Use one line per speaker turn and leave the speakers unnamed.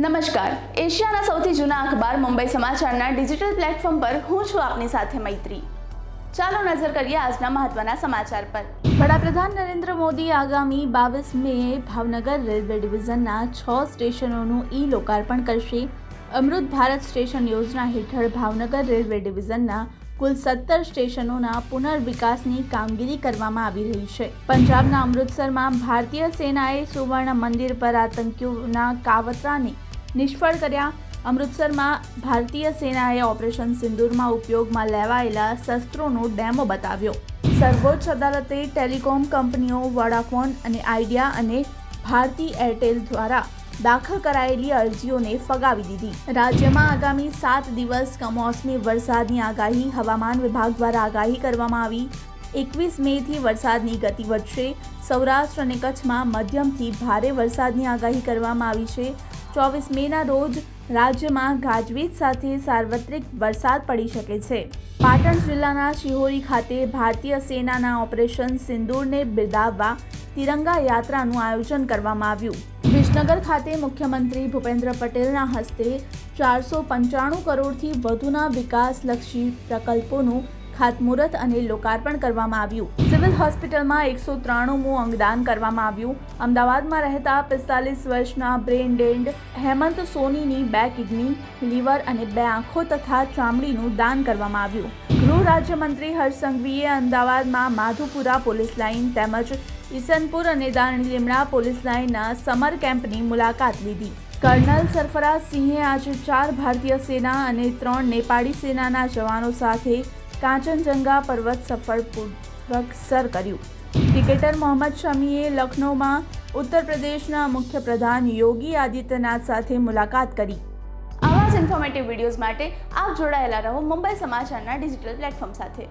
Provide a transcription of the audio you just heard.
નમસ્કાર. એશિયાના સૌથી જૂના અખબાર મુંબઈ સમાચારના ડિજિટલ પ્લેટફોર્મ પર હું છું આપની સાથે મૈત્રી. ચાલો નજર કરીએ આજના મહત્વના સમાચાર પર. વડાપ્રધાન નરેન્દ્ર મોદી આગામી બાવીસ મે ભાવનગર રેલવે ડિવિઝનના છ સ્ટેશનોનું ઈ લોકાર્પણ કરશે. અમૃત ભારત સ્ટેશન યોજના હેઠળ ભાવનગર રેલવે ડિવિઝનના કુલ સત્તર સ્ટેશનોના પુનર્વિકાસની કામગીરી કરવામાં આવી રહી છે. પંજાબના અમૃતસરમાં ભારતીય સેનાએ સુવર્ણ મંદિર પર આતંકીઓના કાવતરાને નિષ્ફળ કર્યા. અમૃતસરમાં ભારતીય સેનાએ ઓપરેશન સિંદૂરમાં ઉપયોગમાં લેવાયેલા શસ્ત્રોનો ડેમો બતાવ્યો. સર્વોચ્ચ અદાલતે ટેલિકોમ કંપનીઓ વોડાફોન અને આઈડિયા અને ભારતી એરટેલ દ્વારા દાખલ કરાયેલી અરજીઓને ફગાવી દીધી. રાજ્યમાં આગામી સાત દિવસ કમોસમી વરસાદની આગાહી, હવામાન વિભાગ દ્વારા આગાહી કરવામાં આવી. એકવીસ મેથી વરસાદની ગતિ વધશે. સૌરાષ્ટ્ર અને કચ્છમાં મધ્યમથી ભારે વરસાદની આગાહી કરવામાં આવી છે. ચોવીસ મેના રોજ રાજ્યમાં ગાજવીજ સાથે સાર્વત્રિક વરસાદ પડી શકે છે. પાટણ જિલ્લાના શિહોરી ખાતે ભારતીય સેનાના ઓપરેશન સિંદૂરને બિરદાવવા તિરંગા યાત્રાનું આયોજન કરવામાં આવ્યું. વિસનગર ખાતે મુખ્યમંત્રી ભૂપેન્દ્ર પટેલના હસ્તે ચારસો પંચાણું કરોડથી વધુના વિકાસલક્ષી પ્રકલ્પોનું ખાતમુહૂર્ત અને લોકાર્પણ કરવામાં આવ્યું. સિવિલ હોસ્પિટલમાં એકસો ત્રાણુંમું અંગદાન કરવામાં આવ્યું. અમદાવાદમાં રહેતા પિસ્તાલીસ વર્ષના બ્રેન ડેડ હેમંત સોનીની બે કિડની, લીવર અને બે આંખો તથા ચામડીનું દાન કરવામાં આવ્યું. ગૃહ રાજ્યમંત્રી હર્ષ સંઘવીએ અમદાવાદમાં માધુપુરા પોલીસ લાઇન તેમજ ઈસનપુર અને દાણી લીમડા પોલીસ લાઇનના સમર કેમ્પની મુલાકાત લીધી. કર્નલ સરફરાજ સિંહે આજે ચાર ભારતીય સેના અને ત્રણ નેપાળી સેનાના જવાનો સાથે કાંચનજંગા પર્વત સફળપૂર્વક સર કર્યું. ક્રિકેટર મોહમ્મદ શમીએ લખનૌમાં ઉત્તર પ્રદેશના મુખ્યપ્રધાન યોગી આદિત્યનાથ સાથે મુલાકાત કરી. આવા જ ઇન્ફોર્મેટિવ વિડીયોઝ માટે આપ જોડાયેલા રહો મુંબઈ સમાચારના ડિજિટલ પ્લેટફોર્મ સાથે.